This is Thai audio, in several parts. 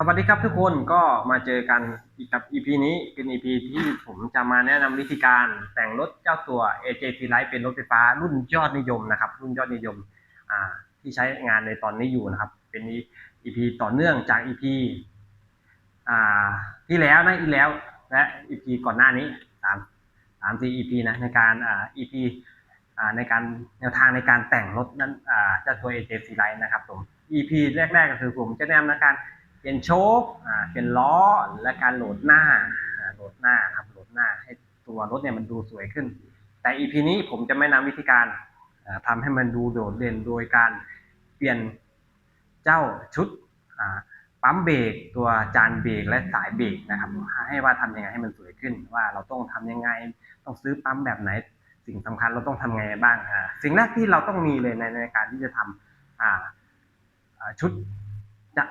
สวัสดีครับทุกคนก็มาเจอกันอีกกับ EP นี้เป็น EP ที่ผมจะมาแนะนำวิธีการแต่งรถเจ้าตัว AJT Light เป็นรถไฟฟ้ารุ่นยอดนิยมนะครับ รุ่นยอดนิยมอ่าที่ใช้งานในตอนนี้อยู่นะครับ เป็น EP ต่อเนื่องจาก EP อ่าที่แล้วนะอีกแล้วและ EP ก่อนหน้านี้สามสามสี่ EP นะในการอ่า EP อ่าในการแนวทางในการแต่งรถนั้นอ่าเจ้าตัว AJT Light นะครับผม EP แรกๆก็คือผมจะแนะนำในการ เปลี่ยนโชคอ่าเปลี่ยนล้อและการโหลดหน้าโหลดหน้าครับโหลดหน้าให้ตัวรถเนี่ยมันดูสวยขึ้น แต่ EP นี้ผมจะไม่นำวิธีการอ่าทำให้มันดูโดดเด่นโดยการเปลี่ยนเจ้าชุดปั๊มเบรกตัวจานเบรกและสายเบรกนะครับให้ว่าทำยังไงให้มันสวยขึ้น ว่าเราต้องทำยังไงต้องซื้อปั๊มแบบไหน สิ่งสำคัญเราต้องทำไงบ้างสิ่งแรกที่เราต้องมีเลยในในการที่จะทำอ่าชุดจะ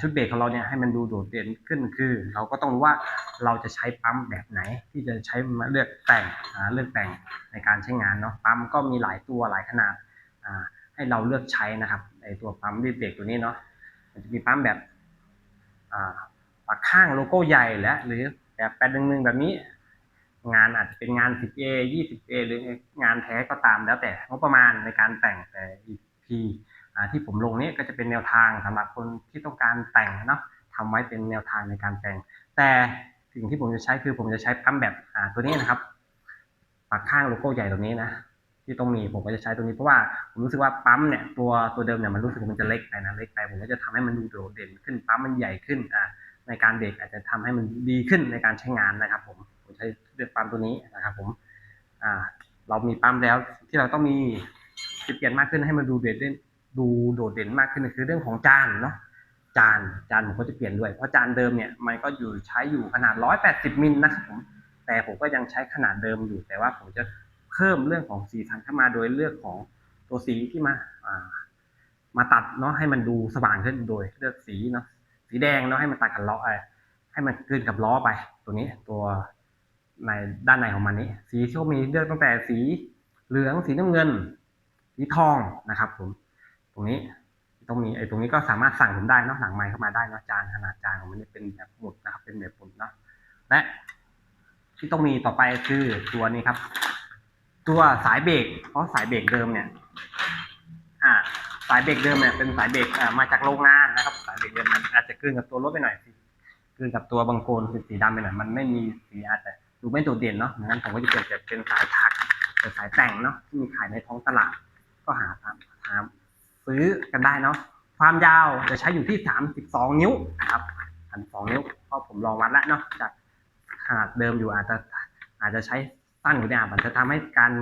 ชุดเบรกของเราเนี่ยให้มันดูโดดเด่นขึ้นคือ เราก็ต้องรู้ว่าเราจะใช้ปั๊มแบบไหน ที่จะใช้มาเลือกแต่งเลือกแต่งในการใช้งานเนาะปั๊มก็มีหลายตัวหลายขนาดให้เราเลือกใช้นะครับในตัวปั๊มเบรกตัวนี้เนาะมันจะมีปั๊มแบบอ่ากข้างโลโก้ใหญ่และหรือแบบแปดหนึ่งหนึ่งแบบนี้ งานอาจจะเป็นงาน 10A 20A หรืองานแท้ก็ตามแล้วแต่งบประมาณในการแต่งแต่อ่าที่ ที่ผมลงนี้ก็จะเป็นแนวทางสำหรับคนที่ต้องการแต่งเนาะทำไว้เป็นแนวทางในการแต่ง แต่สิ่งที่ผมจะใช้คือผมจะใช้ปั๊มแบบตัวนี้นะครับปักข้างโลโก้ใหญ่ตรงนี้นะที่ต้องมีผมก็จะใช้ตัวนี้เพราะว่าผมรู้สึกว่าปั๊มเนี่ยตัวตัวเดิมเนี่ยมันรู้สึกมันจะเล็กไปนะเล็กไปผมก็จะทำให้มันดูโดดเด่นขึ้นปั๊มมันใหญ่ขึ้นอ่าในการเบรกอาจจะทำให้มันดีขึ้นในการใช้งานนะครับ ผมผมใช้เลือกปั๊มตัวนี้นะครับผมอ่าเรามีปั๊มแล้วที่เราต้องมีที่เปลี่ยนมากขึ้นให้มันดูเด่นเดูโดดเด่นมากขึ้นคือเรื่องของจานเนาะจานจานผมก็จะเปลี่ยนด้วย เพราะจานเดิมเนี่ยมันก็อยู่ใช้อยู่ขนาด 180มิลนะครับผมแต่ผมก็ยังใช้ขนาดเดิมอยู่ แต่ว่าผมจะเพิ่มเรื่องของสีสันเข้ามาโดยเลือกของตัวสีที่มาามาตัดเนาะให้มันดูสว่างขึ้นโดยเลือกสีเนาะสีแดงเนาะให้มันตัดกับล้อเอให้มันกลืนกับล้อไป ตัวนี้ตัวในด้านในของมันนี้ สีที่มีเลือกตั้งแต่สีเหลืองสีน้ำเงิน สีทองนะครับผม ตรงนี้ต้องมีไอ้ตรงนี้ก็สามารถสั่งผมได้เนอะหลังไมค์เข้ามาได้เนอะจานขนาดจานของมันนี่เป็นแบบหมุดนะครับ เป็นแบบหมุดเนาะและที่ต้องมีต่อไปคือตัวนี้ครับ ตัวสายเบรกเพราะสายเบรกเดิมเนี่ย อ่า สายเบรกเดิมเนี่ยเป็นสายเบรกอ่ามาจากโรงงานนะครับ สายเบรกเดิมมันอาจจะกลืนกับตัวรถไปหน่อยสิกลืนกับตัวบางโคนสีดำไปหน่อยมันไม่มีสีอาจจะดูไม่โดดเด่นเนาะงั้นผมก็จะเปลี่ยนเป็นเป็นสายถักเป็นสายแต่งเนาะที่มีขายในท้องตลาด ก็หาตามหา ซื้อกันได้เนาะความยาวจะใช้อยู่ที่ 32 นิ้วนะครับ32นิ้วเพราะผมลองวัดแล้วเนาะจากขนาดเดิมอยู่อาจจะอาจจะใช้สั้นกว่านี้อาจจะทำให้การ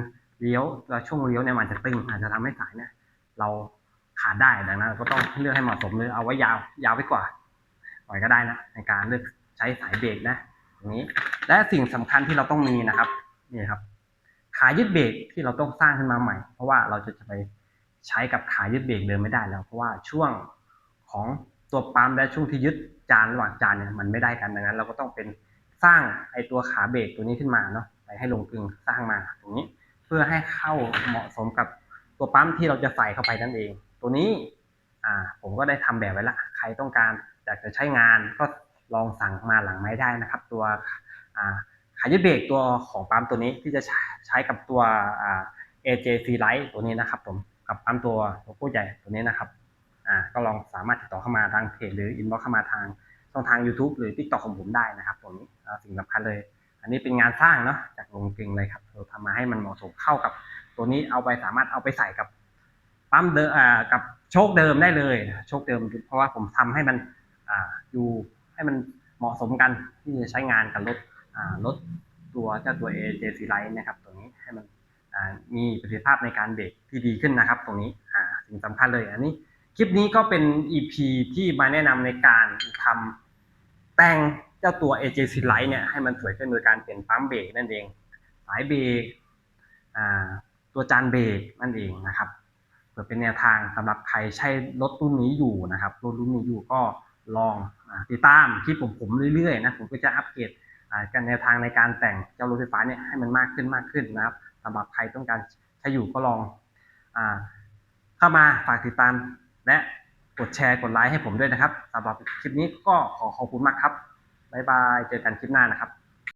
เลี้ยวและช่วงเลี้ยวเนี่ยมันจะตึง อาจจะทำให้สายเนี่ยเราขาดได้ดังนั้น ก็ต้องเลือกให้เหมาะสมเลยเอาไว้ยาวยาวไปกว่าปล่อยก็ได้นะในการเลือกใช้สายเบรกนะอย่างนี้ และสิ่งสำคัญที่เราต้องมีนะครับนี่ครับขายึดเบรกที่เราต้องสร้างขึ้นมาใหม่ เพราะว่าเราจะไป ใช้กับขายึดเบรกเดิมไม่ได้แล้ว เพราะว่าช่วงของตัวปั๊มและช่วงที่ยึดจานระหว่างจานเนี่ยมันไม่ได้กันดังนั้น เราก็ต้องเป็นสร้างไอตัวขาเบรกตัวนี้ขึ้นมาเนาะไปให้ลงกลึงสร้างมาตรงนี้ เพื่อให้เข้าเหมาะสมกับตัวปั๊มที่เราจะใส่เข้าไปนั่นเอง ตัวนี้อ่าผมก็ได้ทำแบบไว้ละใครต้องการอยากจะใช้งานก็ลองสั่งมาหลังไม้ได้นะครับ ตัวอ่าขายึดเบรกตัวของปั๊มตัวนี้ที่จะใช้กับตัวอ่า AJC Light ตัวนี้นะครับผม กับปั๊มตัวโลโก้ใหญ่ตัวนี้นะครับอ่าก็ลองสามารถติดต่อเข้ามาทางเพจหรืออินบ็อกเข้ามาทางช่องทาง YouTube หรือ TikTok ของผมได้นะครับตัวนี้สิ่งสำคัญเลย อันนี้เป็นงานสร้างเนาะจากโรงกลึงเลยครับเราทำมาให้มันเหมาะสมเข้ากับ ตัวนี้เอาไปสามารถเอาไปใส่กับปั๊มเดิมอ่ากับโชคเดิมได้เลยโชคเดิม เพราะว่าผมทำให้มันอ่าอยู่ให้มันเหมาะสมกันที่จะใช้งานกับรถอ่ารถตัวเจ้าตัว AJC Light นะครับตรงนี้ให้มัน มีประสิทธิภาพในการเบรกที่ดีขึ้นนะครับ ตรงนี้สิ่งสำคัญเลยอันนี้คลิปนี้ก็เป็น EP ที่มาแนะนำในการทำแต่งเจ้าตัว AJC Light เนี่ยให้มันสวยขึ้นโดยการเปลี่ยนปั๊มเบรกนั่นเอง สายเบรกตัวจานเบรกนั่นเองนะครับเพื่อเป็นแนวทางสำหรับใครใช้รถรุ่นนี้อยู่นะครับรถรุ่นนี้อยู่ก็ลองอติดตามคลิปผมผมเรื่อยๆนะผมก็จะอัปเกรดการแนวทางในการแต่งเจ้ารถไฟฟ้าเนี่ยให้มันมากขึ้นมากขึ้นนะครับ สำหรับใครต้องการใช้อยู่ก็ลองอ่าเข้ามาฝากติดตาม และกกดแชร์กดไลค์ให้ผมด้วยนะครับสำหรับคลิปนี้ก็ขอขอบคุณมากครับบ๊ายบาย เจอกันคลิปหน้านะครับ